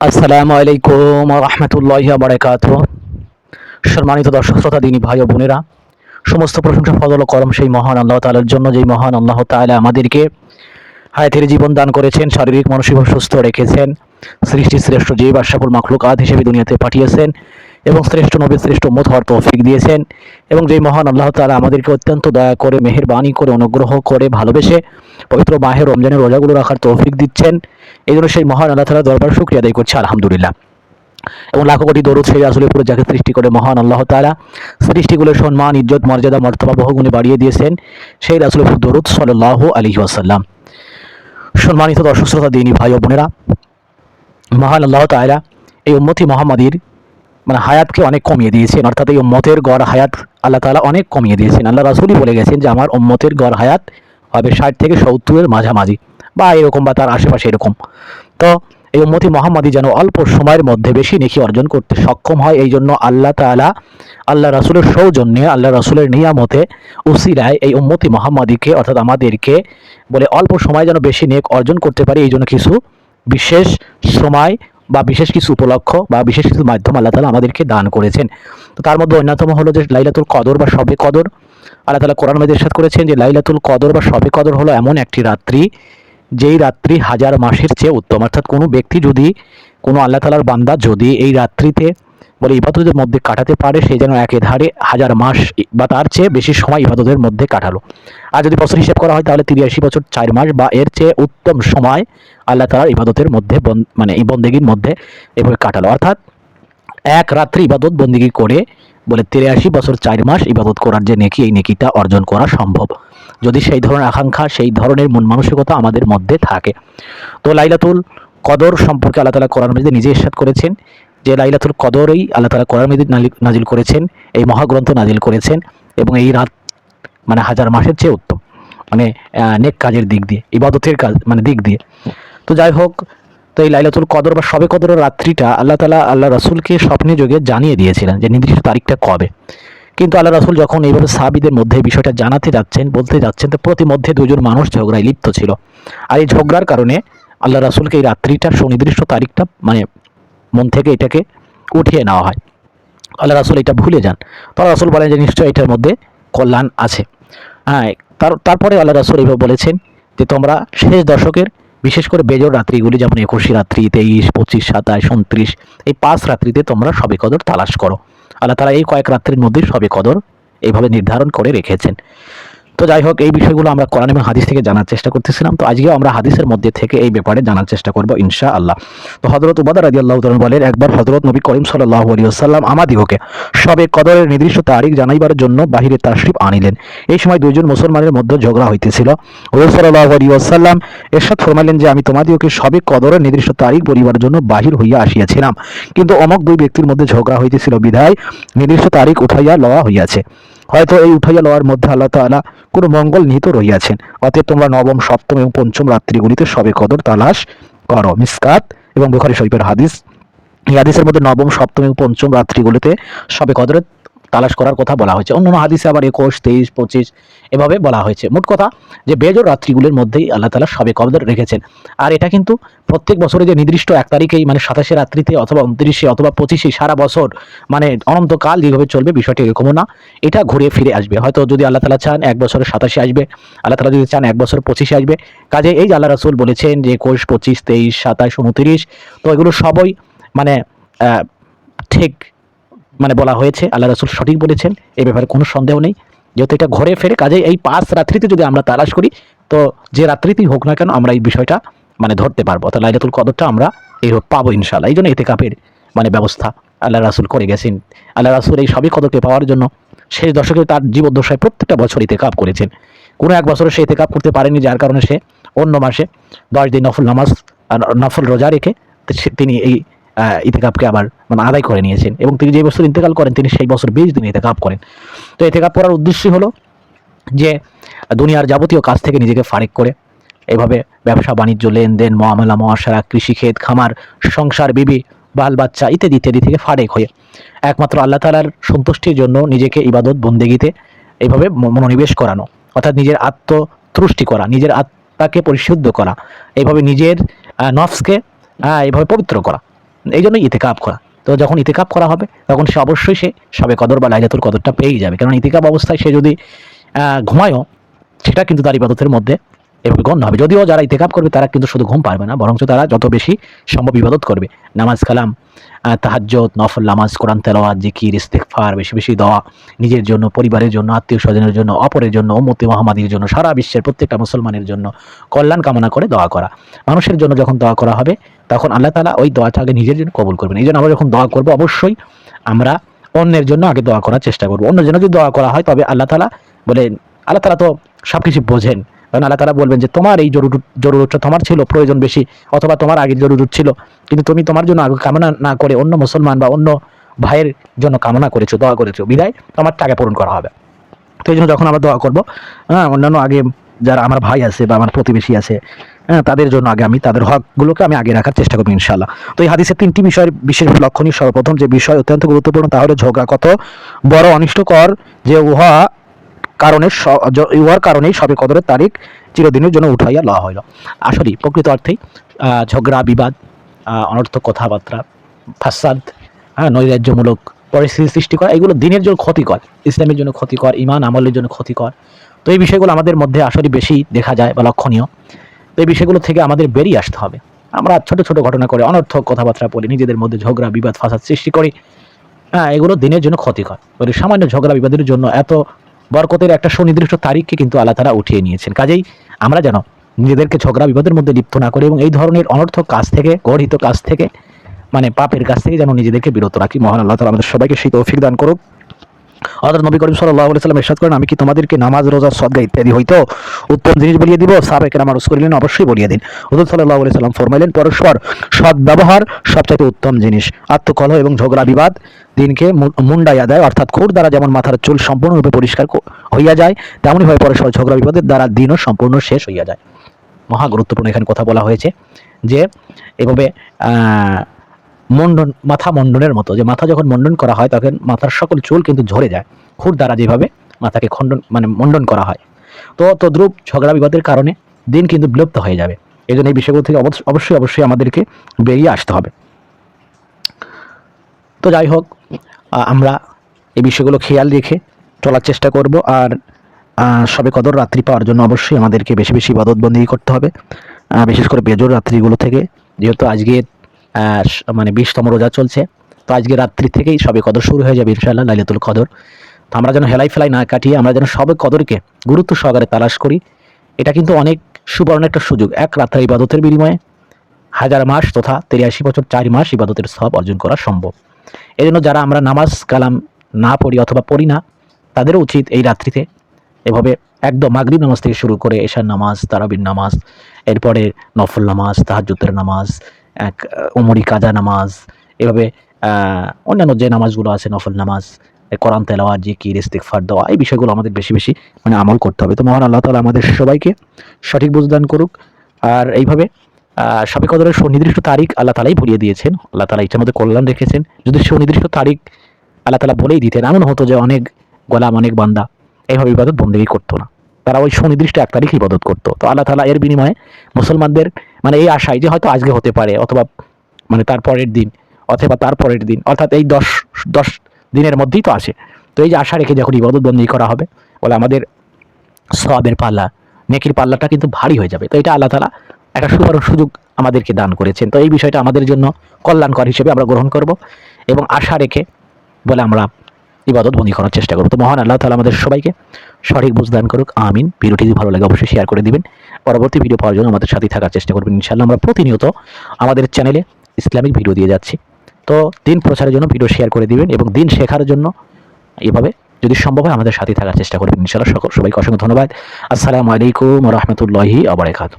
আসসালামু আলাইকুম রহমতুল্লাহ বারাকাত সম্মানিত দর্শক, শ্রোতা, দিনী ভাই ও বোনেরা, সমস্ত প্রশংসা, ফজল ও করম সেই মহান আল্লাহ তালের জন্য, যেই মহান আল্লাহ তালা আমাদেরকে হায়াতের জীবন দান করেছেন, শারীরিক, মানসিক সুস্থ রেখেছেন সৃষ্টি শ্রেষ্ঠ জীব আশাফুল মাখলুক আদ হিসেবে দুনিয়াতে পাঠিয়েছেন। এবং শ্রেষ্ঠ নবী, শ্রেষ্ঠ উম্মত হওয়ার তৌফিক দিয়েছেন। এবং যেই মহান আল্লাহ তাআলা আমাদেরকে অত্যন্ত দয়া করে, মেহেরবানি করে, অনুগ্রহ করে, ভালোবেসে পবিত্র মাহের রমজানের রোজাগুলো রাখার তৌফিক দিচ্ছেন। এই জন্য সেই মহান আল্লাহ তাআলা দরবার শুক্রিয়া আদায় করছে, আলহামদুলিল্লাহ। এবং লাখো কোটি দরুদ সেই আসলে পুরো যাকে সৃষ্টি করে মহান আল্লাহ তাআলা সৃষ্টিগুলোর সম্মান, ইজ্জত, মর্যাদা, মর্তবা বহুগুণে বাড়িয়ে দিয়েছেন সেই রাসুলের দরুদ সাল্লাল্লাহু আলাইহি ওয়াসাল্লাম। সম্মানিত দর্শক, শ্রোতা, দিনী ভাই ও বোনেরা, মহান আল্লাহ তাআলা এই উম্মতি মোহাম্মদীর মানে হায়াতকে অনেক কমিয়ে দিয়েছেন। অর্থাৎ এই উম্মতের গড় হায়াত আল্লাহ তাআলা অনেক কমিয়ে দিয়েছেন। আল্লাহ রাসূলই বলে গেছেন যে, আমার উম্মতের গড় হায়াত হবে ষাট থেকে সত্তরের মাঝামাঝি বা এরকম বা তার আশেপাশে এরকম। তো এই উম্মতি মোহাম্মদী যেন অল্প সময়ের মধ্যে বেশি নেকি অর্জন করতে সক্ষম হয়, এই জন্য আল্লাহ তাআলা আল্লাহ রাসুলের সৌজন্যে, আল্লাহ রাসূলের নিয়ামতে উসিলায় এই উম্মতি মোহাম্মদীকে, অর্থাৎ আমাদেরকে বলে অল্প সময় যেন বেশি নেক অর্জন করতে পারি। এই জন্য কিছু বিশেষ সময় বা বিশেষ কিছু উপলক্ষ বা বিশেষ কিছু মাধ্যম আল্লাহ তালা আমাদেরকে দান করেছেন। তো তার মধ্যে অন্যতম হলো যে লাইলাতুল কদর বা সবে কদর। আল্লাহ তালা কোরআন ইরশাদ করেছেন যে লাইলাতুল কদর বা সবে কদর হলো এমন একটি রাত্রি, যেই রাত্রি হাজার মাসের চেয়ে উত্তম। অর্থাৎ কোনো ব্যক্তি যদি, কোনো আল্লাহ তালার বান্দা যদি এই রাত্রিতে বলে ইবাদতের মধ্যে কাটাতে পারে, সে যেন একে ধারে হাজার মাস বা তার চেয়ে বেশি সময় ইবাদতের মধ্যে কাটালো। আর যদি বছর হিসেব করা হয়, তাহলে তিরাশি বছর, চার মাস বা এর চেয়ে উত্তম সময় আল্লাহ তালার ইবাদতের মধ্যে মানে এই বন্দেগীর মধ্যে এভাবে কাটালো। অর্থাৎ এক রাত্রি ইবাদত বন্দিগি করে বলে তিরাশি বছর, চার মাস ইবাদত করার যে নেকি, এই নেকিটা অর্জন করা সম্ভব। যদি সেই ধরনের আকাঙ্ক্ষা, সেই ধরনের মন মানসিকতা আমাদের মধ্যে থাকে। তো লাইলাতুল কদর সম্পর্কে আল্লাহ তালা কোরআন মজিদে নিজে ইরশাদ করেছেন। যে লাইলাতুল কদরই আল্লাহ তালা কোরআন মজিদ নাজিল করেছেন, এই মহাগ্রন্থ নাজিল করেছেন এবং এই রাত মানে হাজার মাসের চেয়ে উত্তম। মানে নেক কাজের দিক দিয়ে, ইবাদতের কাজ মানে দিক দিয়ে। তো যাই হোক, তো এই লাইলাতুল কদর বা সবে কদরের রাত্রিটা আল্লাহ তালা আল্লাহ রাসূলকে স্বপ্নে যোগে জানিয়ে দিয়েছিলেন যে নির্দিষ্ট তারিখটা কবে। কিন্তু আল্লাহ রাসুল যখন এইভাবে সাহাবিদের মধ্যে বিষয়টা জানাতে যাচ্ছেন, বলতে যাচ্ছেন, তো প্রতি মধ্যে দুজন মানুষ ঝগড়ায় লিপ্ত ছিল। আর এই ঝগড়ার কারণে আল্লাহ রাসূলকে এই রাত্রিটার সুনির্দিষ্ট তারিখটা মানে মন থেকে এটাকে উঠিয়ে নেওয়া হয়। আল্লাহ রাসূল এটা ভুলে যান। তখন রাসূল বলেন যে নিশ্চয়ই এটার মধ্যে কল্যাণ আছে। হ্যাঁ তার, তারপরে আল্লাহ রাসূল এইভাবে বলেছেন যে তোমরা শেষ দশকের বিশেষ করে বেজর রাত্রিগুলি, যেমন একুশে রাত্রি, তেইশ, পঁচিশ, সাতাশ, উনত্রিশ, এই পাঁচ রাত্রিতে তোমরা সবে কদর তালাশ করো। আল্লাহ তালা এই কয়েক রাত্রির মধ্যেই সবে কদর এইভাবে নির্ধারণ করে রেখেছেন। তো যাই হোক, এই বিষয়গুলো আমরা কোরআন এবং হাদিস থেকে জানার চেষ্টা করতেছিলাম। তো আজকেও আমরা হাদিসের মধ্যে থেকে এই ব্যাপারে জানার চেষ্টা করব ইনশা আল্লাহ তো হজরত উবাদা রাজি আল্লাহ বলেন, একবার হজরত নবী করিম সাল্লাহ আলী আসাল্লাম আমাদিগকে সবে কদরের নির্দিষ্ট তারিখ জানাইবার জন্য বাহিরে তাশরিফ আনিলেন। এই সময় দুইজন মুসলমানের মধ্যে ঝগড়া হইতেছিল। হজরত সাল্লাহ আলী আসাল্লাম এরশাদ ফরমাইলেন যে, আমি তোমাদিগকে সবে কদরের নির্দিষ্ট তারিখ বলিবার জন্য বাহির হইয়া আসিয়াছিলাম। কিন্তু অমক দুই ব্যক্তির মধ্যে ঝগড়া হইতেছিল। বিধায় নির্দিষ্ট তারিখ উঠাইয়া লওয়া হইয়াছে। হয়তো এই উঠাইয়া লওয়ার মধ্যে আল্লাহ তালা কোনো মঙ্গল নিহিত রহিয়াছেন। অতএব তোমরা নবম, সপ্তম এবং পঞ্চম রাত্রিগুলিতে সবে কদর তালাশ করো। মিসকাত এবং বুখারি শরীফের হাদিস। এই হাদিসের মধ্যে নবম, সপ্তম এবং পঞ্চম রাত্রিগুলিতে সবে কদরের তালাশ করার কথা বলা হয়েছে। অন্যান্য হাদিসে আবার একুশ, তেইশ, পঁচিশ এভাবে বলা হয়েছে। মোট কথা যে বেজর রাত্রিগুলির মধ্যেই আল্লাহ তালা সবে কদর রেখেছেন। আর এটা কিন্তু প্রত্যেক বছরে যে নির্দিষ্ট এক তারিখেই মানে সাতাশে রাত্রিতে অথবা উনত্রিশে অথবা পঁচিশে সারা বছর মানে অনন্তকাল যেভাবে চলবে বিষয়টি এরকমও না। এটা ঘুরে ফিরে আসবে। হয়তো যদি আল্লাহ তালা চান এক বছরের সাতাশে আসবে, আল্লাহ তালা যদি চান এক বছর পঁচিশে আসবে। কাজে এই আল্লাহ রাসুল বলেছেন যে একুশ, পঁচিশ, তেইশ, সাতাশ, উনত্রিশ, তো এগুলো সবই মানে ঠিক মানে বলা হয়েছে, আল্লাহ রাসুল সঠিক বলেছেন এই ব্যাপারে কোনো সন্দেহ নেই। যেহেতু এটা ঘরে ফেরে কাজে এই পাঁচ রাত্রিতে যদি আমরা তালাশ করি, তো যে রাত্রিতেই হোক না কেন আমরা এই বিষয়টা মানে ধরতে পারব। অর্থাৎ লাইলাতুল কদরটা আমরা এই পাবো ইনশাল্লাহ এই জন্য এতে কাপের মানে ব্যবস্থা আল্লাহ রাসুল করে গেছেন। আল্লাহ রাসুল এই সবই কদরকে পাওয়ার জন্য শেষ দশকে তার জীবদ্দশায় প্রত্যেকটা বছর ইতে কাপ করেছেন। কোনো এক বছরে সে ইতে কাপ করতে পারেনি, যার কারণে সে অন্য মাসে দশ দিন নফল নামাজ নফল রোজা রেখে তিনি এই ইতেকাপকে আবার মানে আদায় করে নিয়েছেন এবং তিনি যে বছর ইন্তেকাল করেন, তিনি সেই বছর বিশ দিন ইতেকাপ করেন। তো ইতেকাপ করার উদ্দেশ্যই হলো যে, দুনিয়ার যাবতীয় কাজ থেকে নিজেকে ফারেক করে, এভাবে ব্যবসা, বাণিজ্য, লেনদেন, মহামেলা, মহাসারা, কৃষিক্ষেত, খামার, সংসার, বিবি, বাল বাচ্চা ইত্যাদি ইত্যাদি থেকে ফারেক হয়ে একমাত্র আল্লাহ তালার সন্তুষ্টির জন্য নিজেকে ইবাদত, বন্দেগিতে এইভাবে মনোনিবেশ করানো, অর্থাৎ নিজের আত্মতুষ্টি করা, নিজের আত্মাকে পরিশুদ্ধ করা এইভাবে নিজের নফসকে এইভাবে পবিত্র করা। এই জন্য ইতেকাপ করা। তো যখন ইতেকাপ করা হবে, তখন সে অবশ্যই সে সবে কদর বা লাইলাতুল কদরটা পেয়েই যাবে। কারণ ইতিকাপ অবস্থায় সে যদি ঘুমায়ও, সেটা কিন্তু তার ইবাদতের মধ্যে এভাবে গণ্য হবে। যদিও যারা ইতেকাপ করবে, তারা কিন্তু শুধু ঘুম পারবে না, বরঞ্চ তারা যত বেশি সম্ভব ইবাদত করবে। নামাজ কালাম তাহাজ্জত নফল, নামাজ, কোরআন, তেলাওয়াত, জিকির ইস্তেকফার বেশি বেশি দেওয়া নিজের জন্য, পরিবারের জন্য, আত্মীয় স্বজনের জন্য, অপরের জন্য, উম্মতি মহামাদির জন্য, সারা বিশ্বের প্রত্যেকটা মুসলমানের জন্য কল্যাণ কামনা করে দোয়া করা। মানুষের জন্য যখন দোয়া করা হবে তখন আল্লাহ তালা ওই দোয়াটাকে নিজের জন্য কবুল করবেন। এই জন্য আমরা যখন দোয়া করব, অবশ্যই আমরা অন্যের জন্য আগে দোয়া করার চেষ্টা করব। অন্যের জন্য যদি দোয়া করা হয়, তবে আল্লাহ তালা বলেন, আল্লাহ তালা তো সব কিছু বোঝেন। কারণ আল্লাহ তালা বলবেন যে, তোমার এই জরুর জরুরতটা তোমার ছিল, প্রয়োজন বেশি, অথবা তোমার আগের জরুরত ছিল, কিন্তু তুমি তোমার জন্য আগে কামনা না করে অন্য মুসলমান বা অন্য ভাইয়ের জন্য কামনা করেছ, দোয়া করেছ। বিদায়, তোমার টাকা পূরণ করা হবে। তো এই জন্য যখন আমরা দোয়া করব হ্যাঁ অন্যান্য আগে যারা আমার ভাই আছে বা আমার প্রতিবেশী আছে তাদের জন্য আগে আমি, তাদের হকগুলোকে আমি আগে রাখার চেষ্টা করব ইনশাল্লাহ তো এই হাদিসের তিনটি বিষয়ের বিশেষ লক্ষণীয় সর্বপ্রথম যে বিষয় অত্যন্ত গুরুত্বপূর্ণ, তা হলো ঝগড়া কত বড় অনিষ্টকর, যে উহা কারণে উহার কারণেই সবে কদরের তারিখ চিরদিনের জন্য উঠাইয়া লওয়া হইল। আসলে প্রকৃত অর্থেই ঝগড়া, বিবাদ অনর্থক কথাবার্তা, ফাসাদ হ্যাঁ নৈরাজ্যমূলক পরিস্থিতি সৃষ্টি করা, এগুলো দিনের জন্য ক্ষতিকর, ইসলামের জন্য ক্ষতিকর ইমান আমলের জন্য ক্ষতিকর। তো এই বিষয়গুলো আমাদের মধ্যে আসলে বেশি দেখা যায় বা লক্ষণীয়। তো এই বিষয়গুলো থেকে আমাদের বেরিয়ে আসতে হবে। আমরা ছোট ছোট ঘটনা করে অনর্থক কথাবার্তা বলি, নিজেদের মধ্যে ঝগড়া, বিবাদ, ফাসাদ সৃষ্টি করি। হ্যাঁ এগুলো দিনের জন্য ক্ষতিকর। ওই সামান্য ঝগড়া, বিবাদের জন্য এত বরকতের একটা সুনির্দিষ্ট তারিখকে কিন্তু আল্লাহ তারা উঠিয়ে নিয়েছেন। কাজেই আমরা যেন নিজেদেরকে ঝগড়া, বিবাদের মধ্যে লিপ্ত না করি এবং এই ধরনের অনর্থক কাজ থেকে গঠিত কাজ থেকে মানে পাপের কাছ থেকে যেন নিজেদেরকে বিরত রাখি। মহান আল্লাহ তালা আমাদের সবাইকে সেই তৌফিক দান করুক। অর্থাৎ নবী করিম সাল্লাহ সাল্লাম এরশাদ করেন, আমি কি তোমাদেরকে নামাজ, রোজা সদ্গা ইত্যাদি হইতো? উত্তম জিনিস বলিয়ে দিব সাবেকের আমার করিলেন অবশ্যই বলিয়ে দিন। হুজুর সাল্লাহ সাল্লাম ফরমাইলেন, পরস্পর সৎ ব্যবহার সবচাইতে উত্তম জিনিস, আত্মকলহ এবং ঝগড়া, বিবাদ দিনকে মুন্ডাইয়া দেয়, অর্থাৎ খুর দ্বারা যেমন মাথার চুল সম্পূর্ণরূপে পরিষ্কার হইয়া যায় তেমনই হয় পরস্পর ঝগড়া, বিবাদের দ্বারা দিনও সম্পূর্ণ শেষ হইয়া যায়। মহা গুরুত্বপূর্ণ এখানে কথা বলা হয়েছে যে, এভাবে মন্ডন, মাথা মণ্ডনের মতো। যে মাথা যখন মণ্ডন করা হয়, তখন মাথার সকল চুল কিন্তু ঝরে যায়। খুর দ্বারা যেভাবে মাথাকে খণ্ডন মানে মণ্ডন করা হয়। তো তদ্রূপ ঝগড়া বিবাদের কারণে দিন কিন্তু বিলুপ্ত হয়ে যাবে। এই জন্য এই বিষয়গুলো থেকে অবশ্য- অবশ্যই অবশ্যই আমাদেরকে বেরিয়ে আসতে হবে। তো যাই হোক আমরা এই বিষয়গুলো খেয়াল রেখে চলার চেষ্টা করব। আর সবে কদর রাত্রি পাওয়ার জন্য অবশ্যই আমাদেরকে বেশি বেশি ইবাদতবন্দি করতে হবে। বিশেষ করে বেজোর রাত্রিগুলো থেকে। যেহেতু আজকে মানে বিশতম রোজা চলছে। তো আজকে রাত্রি থেকেই সবে কদর শুরু হয়ে যাবে ইনশাআল্লাহ লাইলাতুল কদর। তো আমরা যেন হেলাই ফেলাই না কাটিয়ে আমরা যেন সবে কদরকে গুরুত্ব সহকারে তালাশ করি, এটা কিন্তু অনেক সুবর্ণ একটা সুযোগ। এক রাত্রে ইবাদতের বিনিময়ে হাজার মাস তথা তিরাশি বছর চার মাস ইবাদতের সব অর্জন করা সম্ভব। এই জন্য যারা আমরা নামাজ কালাম না পড়ি অথবা পড়ি না, তাদেরও উচিত এই রাত্রিতে এভাবে একদম মাগরিব নামাজ থেকে শুরু করে এশার নামাজ, তারাবির নামাজ, এরপরে নফল নামাজ তাহাজুতের নামাজ এক উমরি, কাজা নামাজ, এভাবে অন্যান্য যে নামাজগুলো আছে, নফল নামাজ কোরআন তেলাওয়াত, জিকির, ইস্তিগফার দেওয়া এই বিষয়গুলো আমাদের বেশি বেশি মানে আমল করতে হবে। তো মহান আল্লাহ তালা আমাদের সবাইকে সঠিক বুঝদান করুক। আর এইভাবে শবে কদরের সুনির্দিষ্ট তারিখ আল্লাহ তালাই ভরিয়ে দিয়েছেন। আল্লাহ তালা ইচ্ছা মতো কল্যাণ রেখেছেন। যদি সুনির্দিষ্ট তারিখ আল্লাহ তালা বলেই দিতেন, এমন হতো যে অনেক গোলাম, অনেক বান্দা এইভাবে ইবাদত বন্দেগী করতো না। তারা ওই সুনির্দিষ্ট এক তারিখ ইবাদত করতো। তো আল্লাহ তালা এর বিনিময়ে মুসলমানদের মানে এই আশায় যে হয়তো আজকে হতে পারে অথবা মানে তার পরের দিন অথবা তার পরের দিন, অর্থাৎ এই দশ দশ দিনের মধ্যেই তো আসে তো এই যে আশা রেখে যখন ইবাদত বন্দি করা হবে, বলে আমাদের সবের পাল্লা, নেকির পাল্লাটা কিন্তু ভারী হয়ে যাবে। তো এটা আল্লাহ তালা একটা সুবর্ণ সুযোগ আমাদেরকে দান করেছেন। তো এই বিষয়টা আমাদের জন্য কল্যাণকর হিসেবে আমরা গ্রহণ করব এবং আশা রেখে বলে আমরা ইবাদত বন্দি করার চেষ্টা করব। তো মহান আল্লাহ তালা আমাদের সবাইকে সঠিক বুঝদান করুক, আমিন। ভিডিওটি যদি ভালো লাগে, অবশ্যই শেয়ার করে দিবেন। পরবর্তী ভিডিও পাওয়ার জন্য আমাদের সাথে থাকার চেষ্টা করবেন। ইনশাল্লাহ আমরা প্রতিনিয়ত আমাদের চ্যানেলে ইসলামিক ভিডিও দিয়ে যাচ্ছি। তো দিন প্রচারের জন্য ভিডিও শেয়ার করে দিবেন এবং দিন শেখার জন্য এভাবে যদি সম্ভব হয় আমাদের সাথে থাকার চেষ্টা করবেন। ইনশাআল্লাহ সকল সবাইকে অসংখ্য ধন্যবাদ। আসসালামু আলাইকুম রহমতুল্লাহি আবরাকাতু